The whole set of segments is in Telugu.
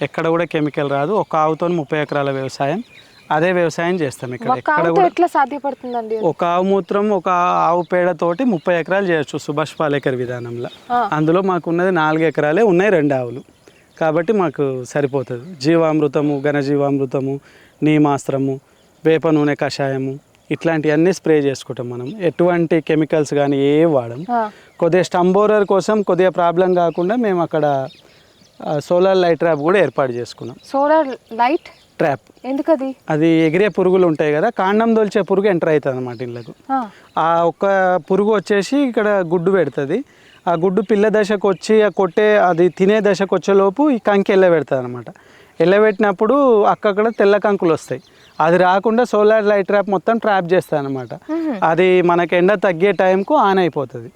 ఎక్కడ కూడా కెమికల్ రాదు. ఒక ఆవుతో ముప్పై ఎకరాల వ్యవసాయం. అదే వ్యవసాయం చేస్తాం ఇక్కడ. ఎక్కడ కూడా ఎట్లా సాధ్యపడుతుందండి? ఒక ఆవు మూత్రం ఒక ఆవు పేడతోటి ముప్పై ఎకరాలు చేయొచ్చు సుభాష్ పాలేకర్ విధానంలో. అందులో మాకు ఉన్నది నాలుగు ఎకరాలే ఉన్నాయి రెండు ఆవులు. కాబట్టి మాకు సరిపోతుంది. జీవామృతము ఘనజీవామృతము నీమాస్త్రము వేప నూనె కషాయము ఇట్లాంటివన్నీ స్ప్రే చేసుకుంటాం మనం. ఎటువంటి కెమికల్స్ కానీ ఏ వాడం ఆ, కొద్దిగా స్టంబోరర్ కోసం కొద్దిగా ప్రాబ్లం కాకుండా మేము అక్కడ సోలార్ లైట్ ట్రాప్ కూడా ఏర్పాటు చేసుకున్నాం. Solar light? ట్రాప్. ఎందుకది? అది ఎగిరే పురుగులు ఉంటాయి కదా కాండం దొల్చే పురుగు ఎంటర్ అవుతుంది అనమాట ఇళ్ళకు. ఆ, ఒక్క పురుగు వచ్చేసి ఇక్కడ గుడ్డు పెడుతుంది. ఆ గుడ్డు పిల్ల దశకు వచ్చి ఆ కొట్టే అది తినే దశకు వచ్చేలోపు ఈ కంకి ఎల్లబెడుతుంది అనమాట ఎల్లబెట్టినప్పుడు అక్కడ తెల్ల కంకులు వస్తాయి. అది రాకుండా సోలార్ లైట్ ట్రాప్ మొత్తం ట్రాప్ చేస్తుంది అనమాట. అది మనకి ఎండ తగ్గే టైంకు ఆన్ అయిపోతుంది.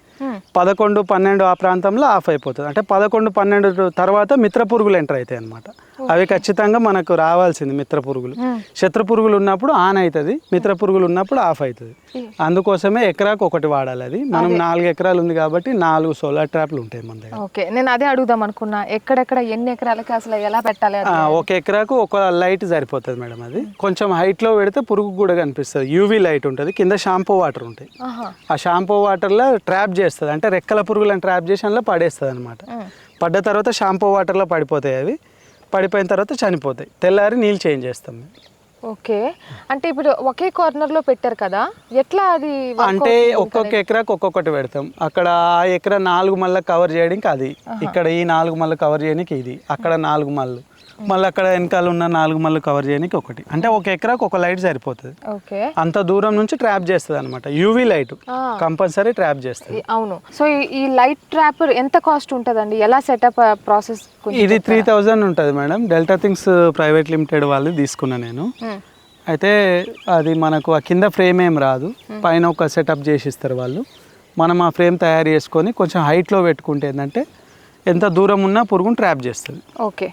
పదకొండు పన్నెండు ఆ ప్రాంతంలో ఆఫ్ అయిపోతుంది. అంటే పదకొండు పన్నెండు తర్వాత మిత్ర పురుగులు ఎంటర్ అవుతాయి అనమాట అవి ఖచ్చితంగా మనకు రావాల్సింది మిత్ర పురుగులు. శత్రు పురుగులు ఉన్నప్పుడు ఆన్ అవుతుంది మిత్ర పురుగులు ఉన్నప్పుడు ఆఫ్ అవుతుంది. అందుకోసమే ఎకరాకు ఒకటి వాడాలి అది. మనం నాలుగు ఎకరాలు ఉంది కాబట్టి నాలుగు సోలార్ ట్రాప్లు ఉంటాయి మన దగ్గర. ఓకే. నేను అదే అడుగుదాం అనుకున్నా. ఎక్కడెక్కడ ఎన్ని ఎకరాలకి అసలు ఎలా పెట్టాలి ఒక ఎకరాకు ఒక లైట్ సరిపోతుంది మేడం అది. కొంచెం హైట్లో పెడితే పురుగు కూడా కనిపిస్తుంది. యూవీ లైట్ ఉంటుంది. కింద షాంపూ వాటర్ ఉంటాయి. ఆ షాంపూ వాటర్లో ట్రాప్ చేస్తుంది అంటే రెక్కల పురుగులను ట్రాప్ చేసి అందులో పడేస్తుంది అనమాట. పడ్డ తర్వాత షాంపూ వాటర్లో పడిపోతాయి అవి. పడిపోయిన తర్వాత చనిపోతాయి. తెల్లారి నీళ్ళు చేంజ్ చేస్తాం. ఓకే. అంటే ఇప్పుడు ఒకే కార్నర్లో పెట్టారు కదా? ఎట్లా అది అంటే? ఒక్కొక్క ఎకరాకు ఒక్కొక్కటి పెడతాం. అక్కడ ఆ ఎకరా నాలుగు మళ్ళీ కవర్ చేయడానికి అది. ఇక్కడ ఈ నాలుగు మళ్ళీ కవర్ చేయడానికి ఇది. అక్కడ నాలుగు మళ్ళు. మళ్ళీ అక్కడ వెనకాల ఉన్న నాలుగు మళ్ళీ కవర్ చేయడానికి ఒకటి. అంటే ఒక ఎకరాకు ఒక లైట్ సరిపోతుంది. ఓకే. అంత దూరం నుంచి ట్రాప్ చేస్తుంది అనమాట యూవీ లైట్. కంపల్సరీ ట్రాప్ చేస్తుంది. అవును. సో ఈ- ఈ లైట్ ట్రాప్ ఎంత కాస్ట్ ఉంటుందండి? ఎలా సెటప్ ప్రాసెస్ ఇది త్రీ థౌజండ్ ఉంటుంది madam. Delta things private limited వాళ్ళు తీసుకున్నా నేను. అయితే అది మనకు ఆ కింద ఫ్రేమ్ ఏం రాదు. పైన ఒక సెటప్ చేసి ఇస్తారు వాళ్ళు. మనం ఆ ఫ్రేమ్ తయారు చేసుకొని కొంచెం హైట్లో పెట్టుకుంటే ఏంటంటే ఎంత దూరం ఉన్నా పురుగును ట్రాప్ చేస్తుంది. ఓకే.